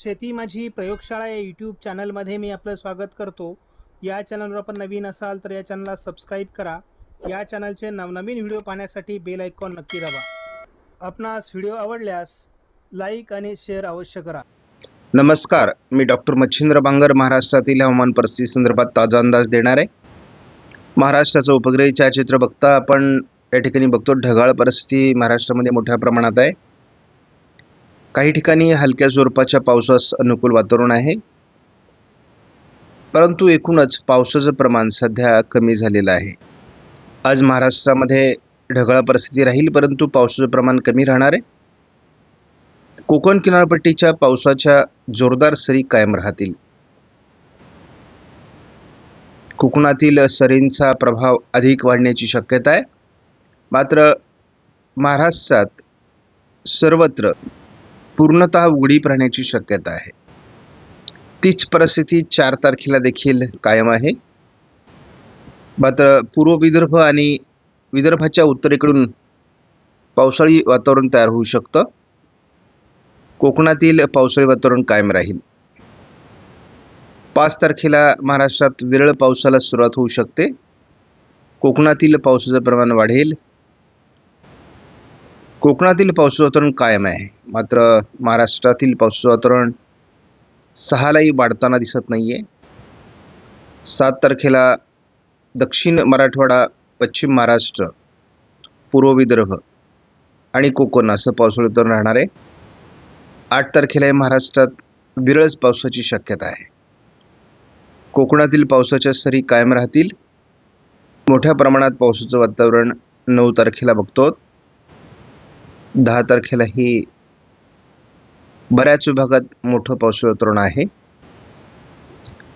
शेती माझी प्रयोगशाळा या यूट्यूब चॅनलमध्ये मी आपलं स्वागत करतो. या चॅनलवर आपण नवीन असाल तर या चॅनलला सबस्क्राईब करा. या चॅनलचे नवनवीन व्हिडिओ पाहण्यासाठी बेल आयकॉन नक्की दाबा. आपणास व्हिडिओ आवडल्यास लाईक आणि शेअर अवश्य करा. नमस्कार मी डॉक्टर मच्छिंद्र बांगर महाराष्ट्रातील हवामान परिस्थिती संदर्भात ताजा अंदाज देणार आहे. महाराष्ट्राचं उपग्रही छायाचित्र बघता आपण या ठिकाणी बघतो. ढगाळ परिस्थिती महाराष्ट्रामध्ये मोठ्या प्रमाणात आहे. काही ठिकाणी हलक्या स्वरूपाच्या पावसास अनुकूल वातावरण आहे. परंतु एकूणच पावसाचं प्रमाण सध्या कमी झालेलं आहे. आज महाराष्ट्रामध्ये ढगाळ परिस्थिती राहील परंतु पावसाचं प्रमाण कमी राहणार आहे. कोकण किनारपट्टीच्या पावसाच्या जोरदार सरी कायम राहतील. कोकणातील सरींचा प्रभाव अधिक वाढण्याची शक्यता आहे. मात्र महाराष्ट्रात सर्वत्र पूर्णतः उघडीप राहण्याची शक्यता आहे. तीच परिस्थिती चार तारखेला देखील कायम आहे. मात्र पूर्व विदर्भ आणि विदर्भाच्या उत्तरेकडून पावसाळी वातावरण तयार होऊ शकतं. कोकणातील पावसाळी वातावरण कायम राहील. पाच तारखेला महाराष्ट्रात विरळ पावसाला सुरुवात होऊ शकते. कोकणातील पावसाचं प्रमाण वाढेल. कोकणातील पावसाचं वातावरण कायम आहे. मात्र महाराष्ट्रातील पावसाचं वातावरण सहालाही वाढताना दिसत नाही आहे सात तारखेला दक्षिण मराठवाडा पश्चिम महाराष्ट्र पूर्व विदर्भ आणि कोकण असं पावसाळी वातावरण राहणार आहे. आठ तारखेला महाराष्ट्रात विरळच पावसाची शक्यता आहे. कोकणातील पावसाच्या सरी कायम राहतील. मोठ्या प्रमाणात पावसाचं वातावरण नऊ तारखेला बघतो. दहा तारखेलाही बऱ्याच विभागात मोठं पाऊस वातावरण आहे.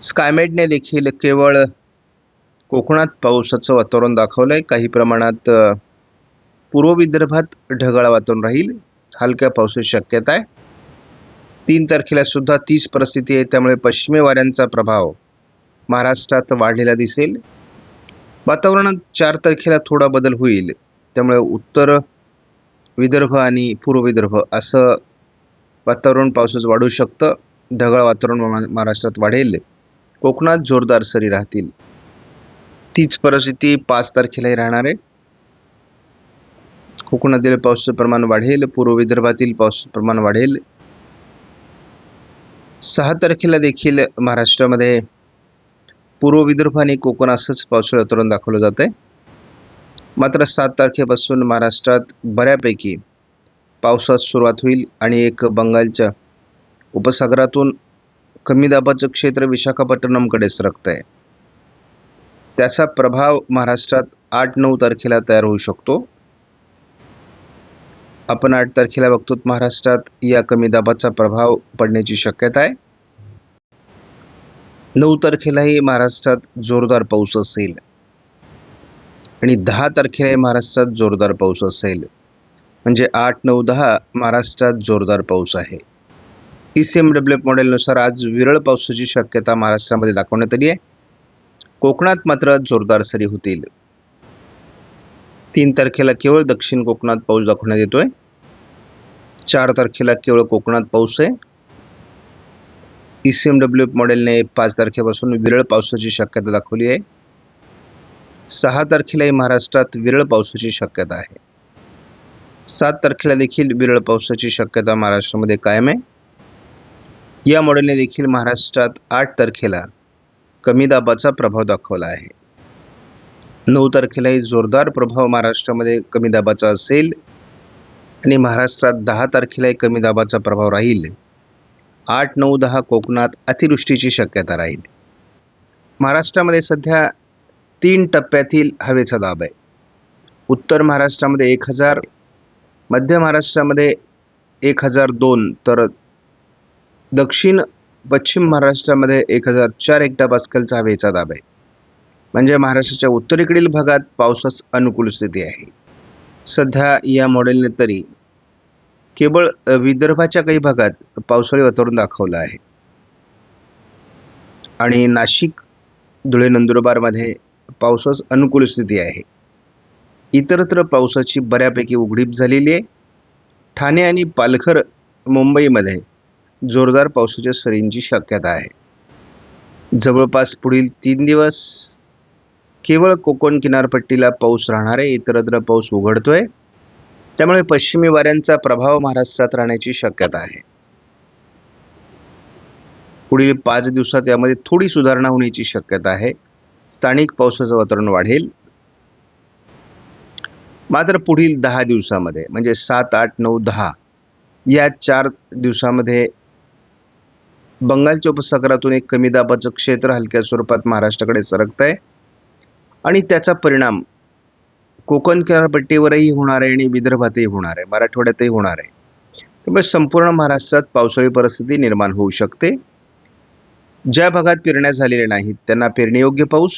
स्कायमेटने देखील केवळ कोकणात पावसाचं वातावरण दाखवलं आहे काही प्रमाणात पूर्व विदर्भात ढगाळ वातावरण राहील. हलक्या पावसाची शक्यता आहे. तीन तारखेला सुद्धा तीच परिस्थिती आहे. त्यामुळे पश्चिमी वाऱ्यांचा प्रभाव महाराष्ट्रात वाढलेला दिसेल. वातावरणात चार तारखेला थोडा बदल होईल. त्यामुळे उत्तर विदर्भ आणि पूर्व विदर्भ असं वातावरण पावसाचं वाढू शकतं. ढगाळ वातावरण महा- महाराष्ट्रात वाढेल. कोकणात जोरदार सरी राहतील. तीच परिस्थिती पाच तारखेलाही राहणार आहे. कोकणातील पावसाचं प्रमाण वाढेल. पूर्व विदर्भातील पावसाचं प्रमाण वाढेल. सहा तारखेला देखील महाराष्ट्रामध्ये पूर्व विदर्भ आणि कोकण असंच पावसाळी वातावरण दाखवलं जात आहे मात्र सात तारखेपासून महाराष्ट्रात बऱ्यापैकी पावसास सुरुवात होईल आणि एक बंगालच्या उपसागरातून कमी दाबाचं क्षेत्र विशाखापट्टणमकडे सरकत आहे त्याचा प्रभाव महाराष्ट्रात आठ नऊ तारखेला तयार होऊ शकतो. आपण आठ तारखेला बघतो महाराष्ट्रात या कमी दाबाचा प्रभाव पडण्याची शक्यता आहे. नऊ तारखेलाही महाराष्ट्रात जोरदार पाऊस असेल. आणि दहा तारखेला महाराष्ट्रात जोरदार पाऊस असेल. म्हणजे आठ नऊ दहा महाराष्ट्रात जोरदार पाऊस आहे. E C M W F मॉडेलनुसार आज विरळ पावसाची शक्यता महाराष्ट्रामध्ये दाखवण्यात आली आहे. कोकणात मात्र जोरदार सरी होतील. तीन तारखेला केवळ दक्षिण कोकणात पाऊस दाखवण्यात येतोय. चार तारखेला केवळ कोकणात पाऊस आहे. E C M W F मॉडेलने पाच तारखेपासून विरळ पावसाची शक्यता दाखवली आहे. सहा तारखेलाही महाराष्ट्रात विरळ पावसाची शक्यता आहे. सात तारखेला देखील विरळ पावसाची शक्यता महाराष्ट्रामध्ये कायम आहे. या मॉडेलने देखील महाराष्ट्रात आठ तारखेला कमी दाबाचा प्रभाव दाखवला आहे. नऊ तारखेलाही जोरदार प्रभाव महाराष्ट्रामध्ये कमी दाबाचा असेल आणि महाराष्ट्रात दहा तारखेलाही कमी दाबाचा प्रभाव राहील. आठ नऊ दहा कोकणात अतिवृष्टीची शक्यता राहील. महाराष्ट्रामध्ये सध्या तीन टप्प्यातील हवेचा दाब आहे. उत्तर महाराष्ट्रामध्ये एक हजार मध्य महाराष्ट्रामध्ये एक हजार दोन तर दक्षिण पश्चिम महाराष्ट्रामध्ये एक हजार चार एकटा पास्कलचा हवेचा दाब आहे. म्हणजे महाराष्ट्राच्या उत्तरेकडील भागात पावसास अनुकूल स्थिती आहे. सध्या या मॉडेलने तरी केवळ विदर्भाच्या काही भागात पावसाळी वातावरण दाखवलं आहे. आणि नाशिक धुळे नंदुरबारमध्ये पावसास अनुकूल स्थिती आहे. इतरत्र पावसाची बऱ्यापैकी उघडीप झालेली आहे. ठाणे आणि पालघर मुंबईमध्ये जोरदार पावसाच्या सरींची शक्यता आहे. जवळपास पुढील तीन दिवस केवळ कोकण किनारपट्टीला पाऊस राहणार आहे इतरत्र पाऊस उघडतोय. त्यामुळे पश्चिमी वाऱ्यांचा प्रभाव महाराष्ट्रात राहण्याची शक्यता आहे. पुढील पाच दिवसात यामध्ये थोडी सुधारणा होण्याची शक्यता आहे. स्थानिक पावसाचं वातावरण वाढेल. मात्र पुढील दहा दिवसामध्ये म्हणजे सात आठ नऊ दहा या चार दिवसामध्ये बंगालच्या उपसागरातून एक कमी दाबाचं क्षेत्र हलक्या स्वरूपात महाराष्ट्राकडे सरकत आहे आणि त्याचा परिणाम कोकण किनारपट्टीवरही होणार आहे आणि विदर्भातही होणार आहे मराठवाड्यातही होणार आहे. त्यामुळे संपूर्ण महाराष्ट्रात पावसाळी परिस्थिती निर्माण होऊ शकते. ज्या भागात पेरण्या झालेल्या नाहीत त्यांना पेरणीयोग्य पाऊस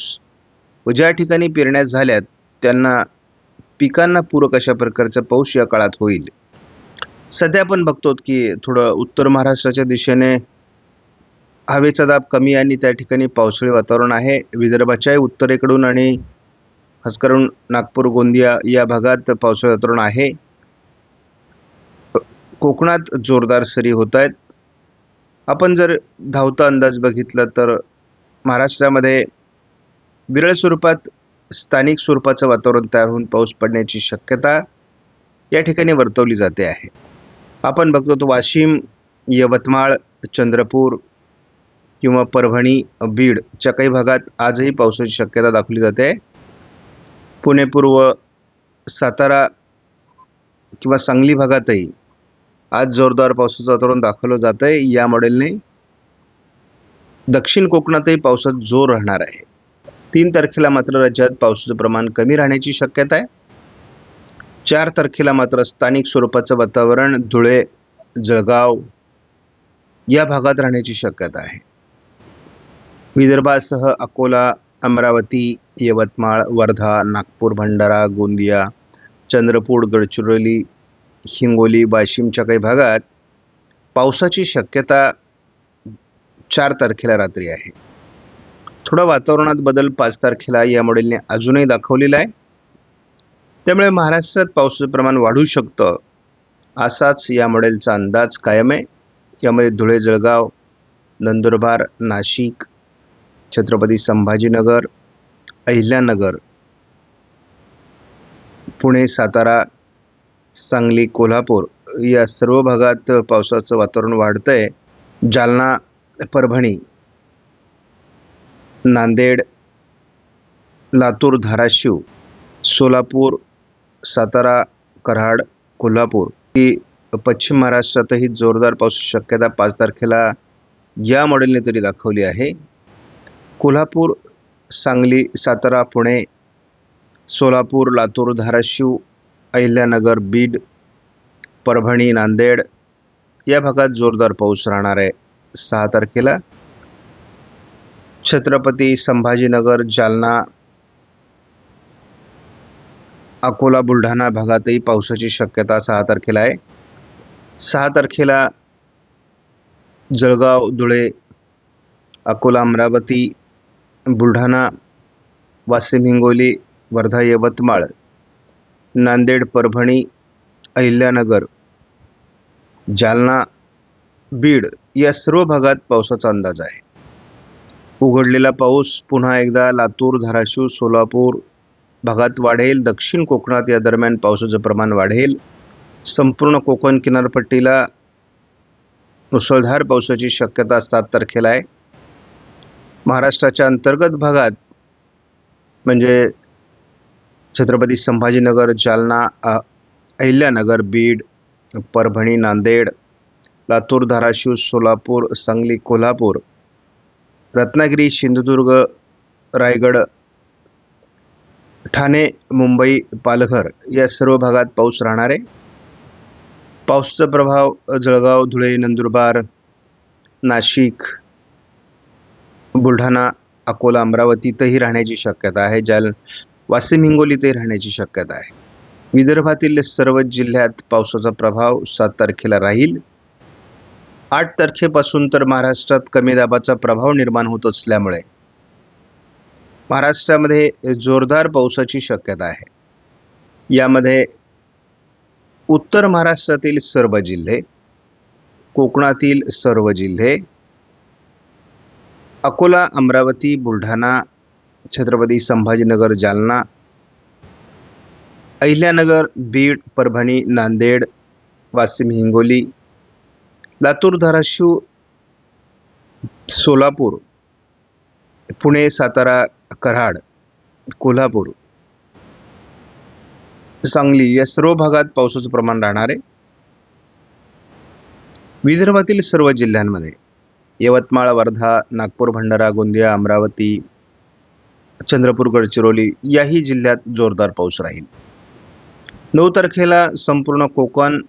व ज्या ठिकाणी पेरण्या झाल्यात त्यांना पिकांना पूरक अशा प्रकारचा पाऊस या काळात होईल. सध्या आपण बघतो की थोडं उत्तर महाराष्ट्राच्या दिशेने हवेचा दाब कमी आणि त्या ठिकाणी पावसाळी वातावरण आहे. विदर्भाच्याही उत्तरेकडून आणि खास करून नागपूर गोंदिया या भागात पावसाळी वातावरण आहे. कोकणात जोरदार सरी होत आहेत आपण जर धावता अंदाज बघितला तर महाराष्ट्रामध्ये विरळ स्वरूपात स्थानिक स्वरूपाचं वातावरण तयार होऊन पाऊस पडण्याची शक्यता या ठिकाणी वर्तवली जाते आहे. आपण बघतो तो वाशिम यवतमाळ चंद्रपूर किंवा परभणी बीडच्या काही भागात आजही पावसाची शक्यता दाखवली जाते. पुणे पूर्व सातारा किंवा सांगली भागातही आज जोरदार पावसाचं वातावरण दाखवलं जात आहे या मॉडेलने दक्षिण कोकणातही पावसात जोर राहणार आहे. तीन तारखेला मात्र राज्यात पावसाचं प्रमाण कमी राहण्याची शक्यता आहे. चार तारखेला मात्र स्थानिक स्वरूपाचं वातावरण धुळे जळगाव या भागात राहण्याची शक्यता आहे. विदर्भासह अकोला अमरावती यवतमाळ वर्धा नागपूर भंडारा गोंदिया चंद्रपूर गडचिरोली हिंगोली वाशिमच्या काही भागात पावसाची शक्यता चार तारखेला रात्री आहे. थोडा वातावरणात बदल पाच तारखेला या मॉडेलने अजूनही दाखवलेला आहे. त्यामुळे महाराष्ट्रात पावसाचं प्रमाण वाढू शकतं असाच या मॉडेलचा अंदाज कायम आहे. यामध्ये धुळे जळगाव नंदुरबार नाशिक छत्रपती संभाजीनगर अहिल्यानगर पुणे सातारा सांगली कोल्हापूर या सर्व भागात पावसाचं वातावरण वाढतं आहे जालना परभणी नांदेड लातूर धाराशिव सोलापूर सातारा कराड कोल्हापूर ही पश्चिम महाराष्ट्रातही जोरदार पावसाची शक्यता पाच तारखेला या मॉडेलने तरी दाखवली आहे. कोल्हापूर सांगली सातारा पुणे सोलापूर लातूर धाराशिव अहिल्यानगर बीड परभणी नांदेड या भागात जोरदार पाऊस राहणार आहे. सहा तारखेला छत्रपती संभाजीनगर जालना अकोला बुलढाणा भागातही पावसाची शक्यता सहा तारखेला आहे. सहा तारखेला जळगाव धुळे अकोला अमरावती बुलढाणा वाशिम हिंगोली वर्धा यवतमाळ नांदेड परभणी अहिल्यानगर जालना बीड या सर्व भागात पावसाचा अंदाज आहे. उघडलेला पाऊस पुन्हा एकदा लातूर धाराशिव सोलापूर भागात वाढेल. दक्षिण कोकणात या दरम्यान पावसाचं प्रमाण वाढेल. संपूर्ण कोकण किनारपट्टीला मुसळधार पावसाची शक्यता सात तारखेला आहे. महाराष्ट्राच्या अंतर्गत भागात म्हणजे छत्रपती संभाजीनगर जालना अहिल्यानगर बीड परभणी नांदेड लातूर धाराशिव सोलापूर सांगली कोल्हापूर रत्नागिरी सिंधुदुर्ग रायगड ठाणे मुंबई पालघर या सर्व भागात पाऊस राहणार. आहे पावसाचा प्रभाव जळगाव धुळे नंदुरबार नाशिक बुलढाणा अकोला अमरावतीतही राहण्याची शक्यता आहे. जाल वाशिम हिंगोलीतही राहण्याची शक्यता आहे. विदर्भातील सर्व जिल्ह्यात पावसाचा प्रभाव सात तारखेला राहील. आठ तारखेपासून तर महाराष्ट्रात कमी दाबाचा प्रभाव निर्माण होत असल्यामुळे महाराष्ट्रामध्ये जोरदार पावसाची शक्यता आहे. यामध्ये उत्तर महाराष्ट्रातील सर्व जिल्हे कोकणातील सर्व जिल्हे अकोला अमरावती बुलढाणा छत्रपती संभाजीनगर जालना. अहिल्यानगर बीड परभणी नांदेड वाशिम हिंगोली. लातूर धाराशिव सोलापूर. पुणे सातारा कराड कोल्हापूर. सांगली या सर्व भागात पावसाचं प्रमाण राहणार. आहे विदर्भातील सर्व जिल्ह्यांमध्ये यवतमाळ वर्धा नागपूर भंडारा गोंदिया अमरावती चंद्रपूर गडचिरोली याही जिल्ह्यात जोरदार पाऊस राहील. नऊ तारखेला संपूर्ण कोकण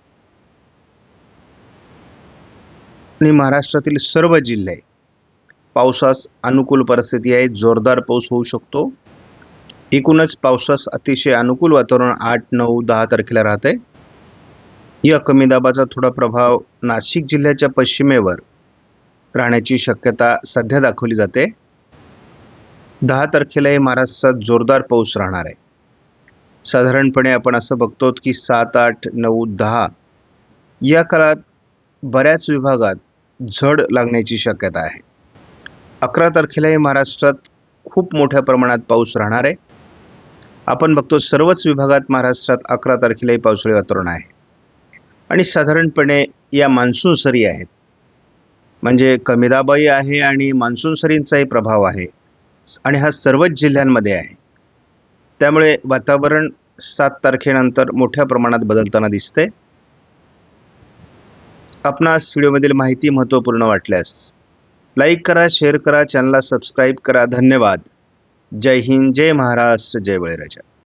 आणि महाराष्ट्रातील सर्व जिल्हे पावसास अनुकूल परिस्थिती आहे. जोरदार पाऊस होऊ शकतो. एकूणच पावसास अतिशय अनुकूल वातावरण आठ नऊ दहा तारखेला राहते या कमी दाबाचा थोडा प्रभाव नाशिक जिल्ह्याच्या पश्चिमेवर राहण्याची शक्यता सध्या दाखवली जाते. दहा तारखेलाही महाराष्ट्रात जोरदार पाऊस राहणार आहे. साधारणपणे आपण असं बघतो की सात आठ नऊ दहा या काळात बऱ्याच विभागात झड लागण्याची शक्यता आहे. अकरा तारखेलाही महाराष्ट्रात खूप मोठ्या प्रमाणात पाऊस राहणार आहे. आपण बघतो सर्वच विभागात महाराष्ट्रात अकरा तारखेलाही पावसाळी वातावरण आहे. आणि साधारणपणे या मान्सून सरी आहेत. म्हणजे कमी आहे आणि मान्सून सरींचाही प्रभाव आहे. आणि हा सर्वच जिल्ह्यांमध्ये आहे. त्यामुळे वातावरण सात तारखेनंतर मोठ्या प्रमाणात बदलताना दिसते. आपणास व्हिडिओमधील माहिती महत्त्वपूर्ण वाटल्यास लाईक करा शेअर करा चॅनलला सबस्क्राईब करा. धन्यवाद. जय हिंद जय महाराष्ट्र जय बळीराजा.